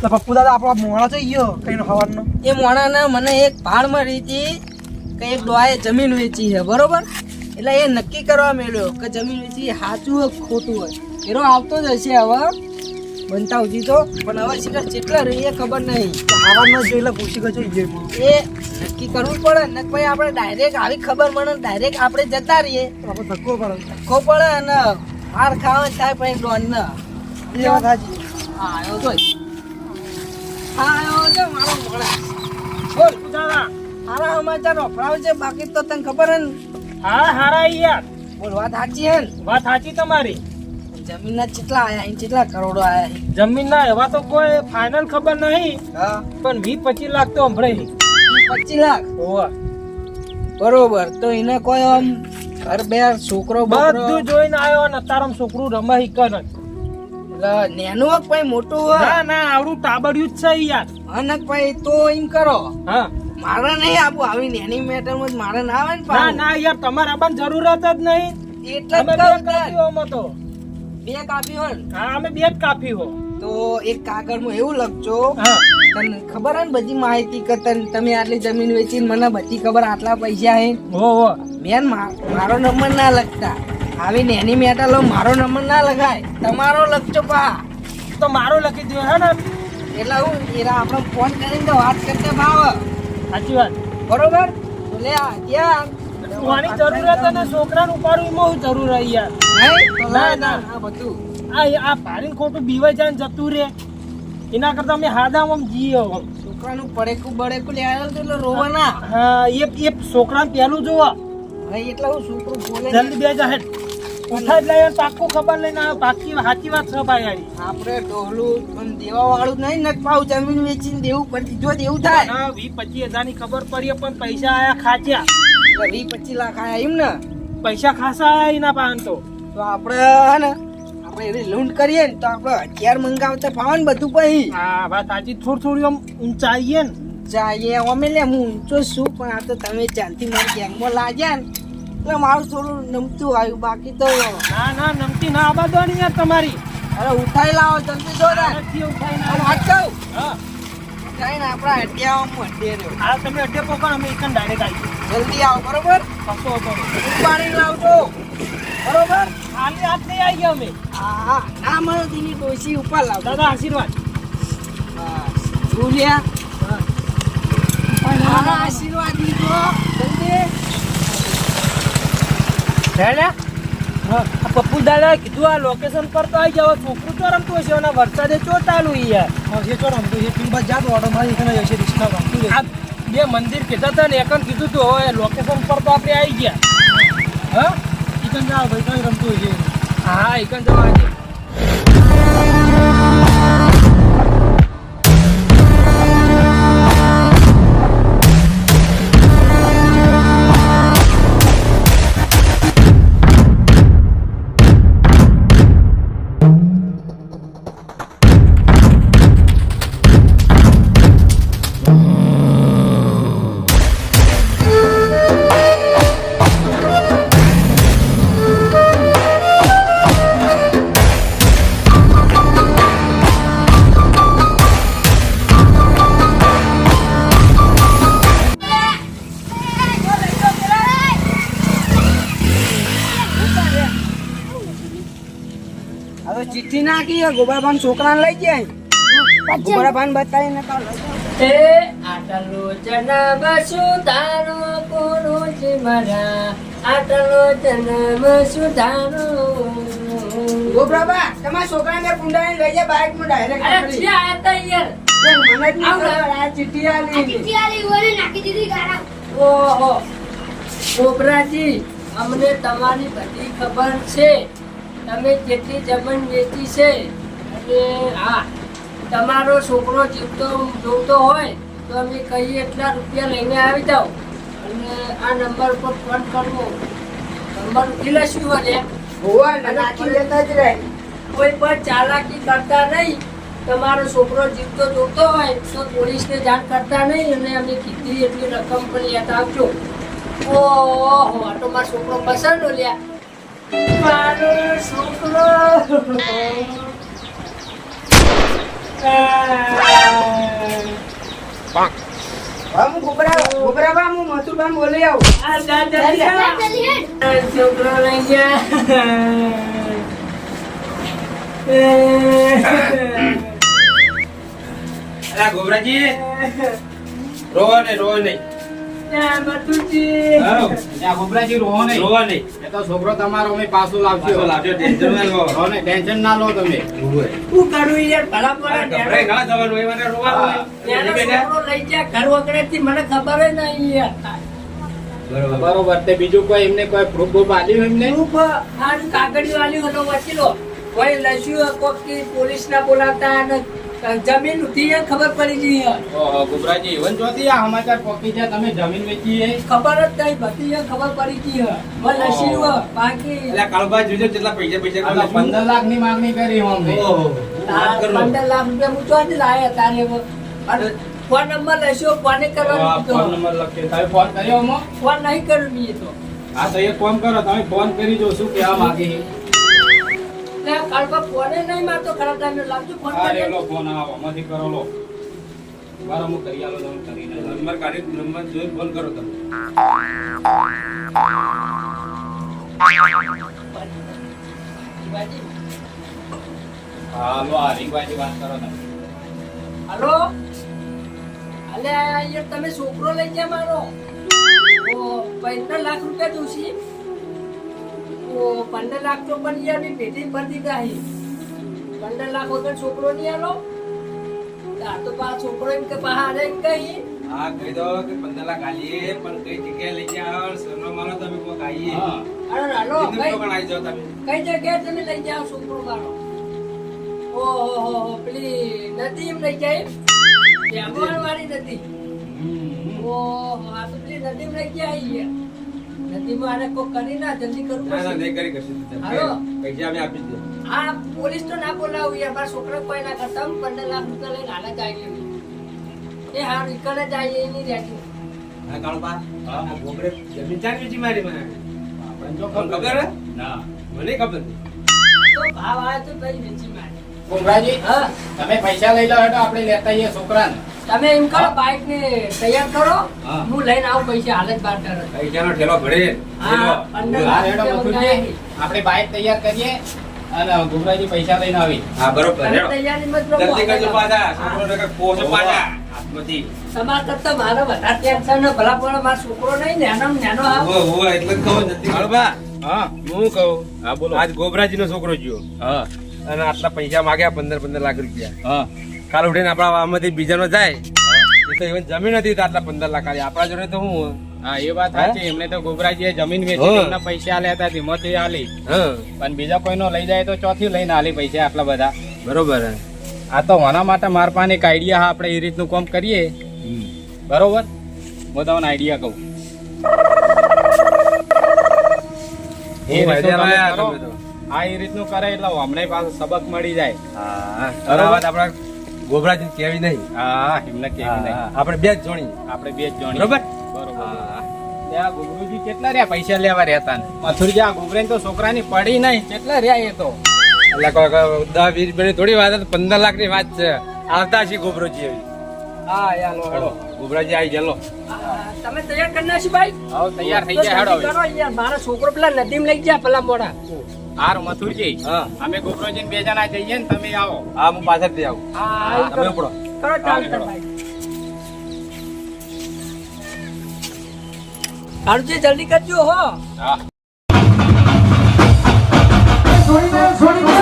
તો પપ્પુ દાદા આપણો મોણા છે ગયો કઈ હવાનો એ મોણાને મને એક ભાડ મળી હતી કે એક ડોહાએ જમીન વેચી છે બરોબર? એટલે એ નક્કી કરવા મેળ્યો કે જમીન વેચી સાચું હોય ખોટું હોય. એનો આવતો જ હશે હવે બનતા ઉજી તો. પણ હવે શિખર જેટલા રહી એ ખબર નહીં. હવાનો જો એટલે પૂછી ગયો એ નક્કી કરવું પડે ને ભાઈ આપણે ડાયરેક્ટ આવી ખબર મળે ડાયરેક્ટ આપણે જતા રહીએ. તો આપણે ધક્કો પડે. ધક્કો પડે અને હાર ખાવા થાય પછી ડોન ને એ વાત સાચી. હા આવ્યો જોઈ હા આવ્યો છે મારો મોણા બોલ દાદા સારા સમાચાર છે બાકી તો તને ખબર હે હા હારા યાર બોલ વાત સાચી હે વાત સાચી તમારી જમીનના કેટલા આયા કેટલા કરોડો આયા જમીનના એવા તો કોઈ ફાઇનલ ખબર નહીં પણ વીસ પચીસ લાખ તો સંભળાય પચીસ લાખ હોવા બરોબર, તો એને કોઈ આમ ઘર બેર, છોકરો બધું જોઈને આવ્યો અને તારમ છોકરું રમાઈ કર નેનું કે મોટું ના ના આવડું ટાબડિયું જ છે યાર. અનક ભાઈ તો એમ કરો. હા. મારે નહીં આપવું આવી નેની મેટરમાં મારે ના આવે ને ના ના યાર તમારે આવવાની જરૂરત જ નહીં. એટલે બે કહું તો. બે કાપી હોય હા અમે બે જ કાપી હો. તો એક કાગળમાં એવું લખજો. તને ખબર હે ને બધી માહિતી કે તમે આટલી જમીન વેચીને મને બધી ખબર આટલા પૈસા હે? મેન મા- મારો નંબર ના લખતા. આવી નેની મેટલો મારો નંબર ના લગાય તમારો લખજો પા. તો મારો લખી દો હે ને. એટલે હું એરા આપણે ફોન કરીને તો વાત કરતા ભાવ સાચી વાત. બરોબર? લે આ ત્યાં જોવાની જરૂરત અને છોકરાનું ઉપાડવું એમાં જરૂર યાર? ના, ના. આ બધું. આ આ ખોટું બીવાઈ જાય જતું રે. એના કરતા અમે હાદામાં જીએ હવે. છોકરાનું પડેકું બળેકું લે આવ્યો એટલે રોવાના. હા એ એ છોકરાને પહેલું જોવા. હવે એટલે હું છોકરું બોલે જલ્દી બે જાહેર ઉઠાઈ જ પાક્કું ખબર લઈને આવે પાકી સાચી વાત છે ભાઈ યારી આપણે ડોહલું દેવા વાળું નહીં ને પાવ જમીન વેચીને દેવું પડતી જો દેવું થાય. વી પચીસ હજારની ખબર પડી પણ પૈસા આયા ખાચ્યા. એટલે પચીસ લાખ આયા એમ ને? પૈસા ખાસા આયા એના પાન તો. તો આપણે હે ને આપણે એવી લૂંટ કરીએ ને તો આપણે હથિયાર મંગાવતા ફાવે ને બધું પછી હા વાત સાચી. થોડી થોડું આમ ઊંચાઈએ ને. ઊંચાઈએ અમે લે હું ઊંચો છું પણ આ તો તમે જાનથી મારી ગેંગમાં લાગ્યા ને એટલે મારું થોડું નમતું આવ્યું બાકી તો ના ના નમતી ના આબાદવાની યાર તમારી. અરે ઉઠાઈ લાવો જલ્દી જો ને નથી ઉઠાઈ ના. હાથ કહું હા. ઉઠાઈને આપણા હટિયામાં અડ્ડે રહ્યો. આ તમે અડ્ડે પોકો અમે એક ડાયરેક્ટ આવી જલ્દી આવો બરોબર? કશો હતો પાણી લાવજો. બરોબર? ખાલી હાથ નહીં આવી ગયા અમે. હા હા. ના મારો દીની ડોસી ઉપર લાવ દાદા આશીર્વાદ. મારા આશીર્વાદ લીધો જલ્દી હા આ પપ્પુ દાદા કીધું આ લોકેશન પર તો આવી જાવ છોકરું તો રમતું હશે અને વરસાદે ચો ચાલુ યાર. એ ચો રમતું છે બાદ જાતો ઓટો મારી કને જશે રિક્ષા રમતું છે બે મંદિર કીધા હતા ને એકન કીધું તું હવે લોકેશન પર તો આપણે આવી ગયા. હા? ઈકન જાવ ભાઈ કઈ રમતું હોય છે હા એકન જવા આજે. હે ગોબરભાન છોકરાને લઈ જાય ગોબરભાન લઈ જાઓ. એ આટલો જન્મ સુધારો છે મારા? આટલો જન્મ સુધારો ગોબરાબા તમારા છોકરાને કુંડાઈને લઈ જાય બાઇકમાં ડાયરેક્ટ અરે. છે આ તો યાર આ ચિઠ્ઠી આલી. ઓહો. કોબરાજી અમને તમારી બધી ખબર છે. તમે જેટલી જમીન વેચી છે અને હા તમારો છોકરો જીવતો જોતો હોય તો અમે કહીએ એટલા રૂપિયા લઈને આવી જાઓ. અને આ નંબર પર ફોન કરવો. નંબર ઉઠી લેશું વળે હોવા ને નાખી લેતા જ રહે. કોઈ પણ ચાલાકી કરતા નહીં. તમારો છોકરો જીવતો જોતો હોય તો પોલીસને જાણ કરતા નહીં અને અમે કીધી એટલી રકમ પણ યાદ આવજો ઓહો તો મારો છોકરો પસંદ લ્યા. હા, ગોબરા ગોબરાબા હું મથુરબા બોલી આવું આ છોકરો લઈ ગયા. અલા ગોબરાજી. રો નહીં રો નહીં છોકરો તમારો અમે પાછું લાવશે લાવજો, ટેન્શન ના લો. રોહો ટેન્શન ના લો તમે. શું કરું યાર ભલા ભલા જવાનું, એ મને રોવાનું લઈ ગયા ઘર ખબર જ નહીં યાર. બરોબર. બરોબર તે બીજું કોઈ એમને કોઈ પ્રૂફ બૂફ આલ્યું એમને? કાગળિયો વાલી હતો વકીલો. કોઈ લસ્યું કોઈ પોલીસ ના બોલાવતા જમીન ઉઠી એ ખબર પડી ગઈ. ઓહો, ગોબરાજી ઇવન જોતી આ સમાચાર પહોંચી જાય તમે જમીન વેચી એ ખબર જ નહીં બધી ખબર પડી ગઈ હો, બાકી. એટલે કાળુબા જોજો કેટલા પૈસા પૈસા આ તો કાઢો છો. પંદર લાખની માંગણી કરી હું અમને ઓહો, કરો. લાખ રૂપિયા હું ચોથી લાયા તારે. અને ફોન નંબર લેશો ફોન કરવાનો ફોન નંબર લખે તમે ફોન કર્યો અમો? ફોન નહીં કર્યો મેં તો. હા તો એક ફોન કરો તમે ફોન કરી જો શું કહેવા માંગે છે. લે, કાળબા ફોને નહીં મારતો ખરા ટાઈમે લાવજો ફોન હા કરી ફોન આવો આમાંથી કરો લો. હું કરી આલો તમે કરીને નંબર કાઢી નંબર ફોન કરો તમે. હાલો આ વાત કરો તમે. હલો? અલે તમે છોકરો લઈ ગયા મારો પંદર લાખ રૂપિયા જોશી. ઓ પંદર લાખ તો પણ યાર બી પેટી ભરતી ગાહી પંદર લાખ વગર છોકરો નહીં આલો. આ તો પા છોકરો એમ કે બહાર એમ કહી. હા કહી દો કે પંદર લાખ આલીએ પણ કઈ જગ્યાએ લઈ જાઓ સોનો મારો તમે કોક આવીએ અરે હાલો કઈ પણ આવી જાઓ તમે. કઈ જગ્યાએ તમે લઈ જાઓ છોકરો મારો? ઓહો હો હો પેલી નદી એમ લઈ જાય જામવાણ વાળી નદી? ઓહો આ તો પેલી નદીમાં લઈ જાય આઈએ નદીમાં આને કોક કરી ના જલ્દી કરવું ના ના નહીં કરી કરશું. હાલો. પૈસા અમે આપી દે. આ પોલીસ તો ના બોલાવું યાર મારા છોકરા કોઈ ના કરતા. હું પંદર લાખ રૂપિયા લઈને હાલે જાય એ હા જાય રહેતું હા. ગોબરે જમીન ચાર વેચી મારી મને. જો તમને ખબર? ના. મને ખબર તો ભાવ આવે તો ભાઈ વેચી મારે. ગોબરાજી હા. તમે પૈસા લઈ લો તો આપણે લેતા આવીએ છોકરાને. તમે એમ કરો બાઇક ને તૈયાર કરો. હું. લઈને આવું પૈસા હાલ જ બાર તરત પૈસાનો ઠેલો ભરે. આપણે બાઇક તૈયાર કરીએ અને ગોબરાજી પૈસા લઈને આવી. હા બરોબર. તમે હેડો. તૈયારીમાં જલ્દી કરજો પાછા. હા. છોકરો ટકા પોસો પાછા. હાથમાંથી. તમારા કરતા મારે વધારે ટેન્શન ને ભલા પણ મારો છોકરો નહીં નેનો ને આ. ઊભો, ઊભો, એટલે કહું નથી કાળુબા હા હું કહું. હા બોલો. આજ ગોબરાજીનો છોકરો ગયો. હા. અને આટલા પૈસા માગ્યા પંદર પંદર લાખ રૂપિયા. હા. કાલ ઉઠીને આપણા આમાંથી બીજાનો જાય. એ તો even જમીન હતી આટલા પંદર લાખ આવી આપણા જોડે તો હું. હા એ વાત સાચી. એમને તો ગોબરાજીએ જમીન વેચી એમના પૈસા આલ્યા હતા ધીમોથી આલી. પણ બીજા કોઈનો લઈ જાય તો ચોથી લઈને આલી પૈસા આટલા બધા. બરોબર. આ તો આના માટે મારા પાસે એક આઈડિયા હા આપણે એ રીતનું કામ કરીએ. બરોબર? હું તમને આઈડિયા કહું. આ એ રીતનું કરે એટલે હમણાં પાછો સબક મળી જાય. હા. બરોબર. આપણા ગોબરાજી કેવી નહીં? હા એમને કેવી નહીં. આપણે બે જ જોણી. આપણે બે જ જોણી. બરોબર? બરોબર. હા ત્યાં કેટલા રહ્યા? પૈસા લેવા રહેતા ને. મથુરજી આ ગુગરેન તો છોકરાની પડી નહીં. કેટલા રહ્યા એ તો? એટલે કોઈ કોઈ દસ વીસ મિનિટ થોડી વાત પંદર લાખની વાત છે. આવતા છે ગોબરોજી એવી. હા યા હેડો ગોબરાજી આવી ગયેલો. તમે તૈયાર કરી નાખી ભાઈ? હા તૈયાર થઈ ગયા હેડો યાર મારો છોકરો પેલા નદીમ લઈ ગયા પેલા મોડા. હાર મથુરજી હા. અમે ગુગરોજી બે જણા જઈએ ને તમે આવો. હા હું પાછળથી આવું. તમે. ઉપડો. કાળુજી જલ્દી કરજો હો. હા. છોડી દે છોડી દે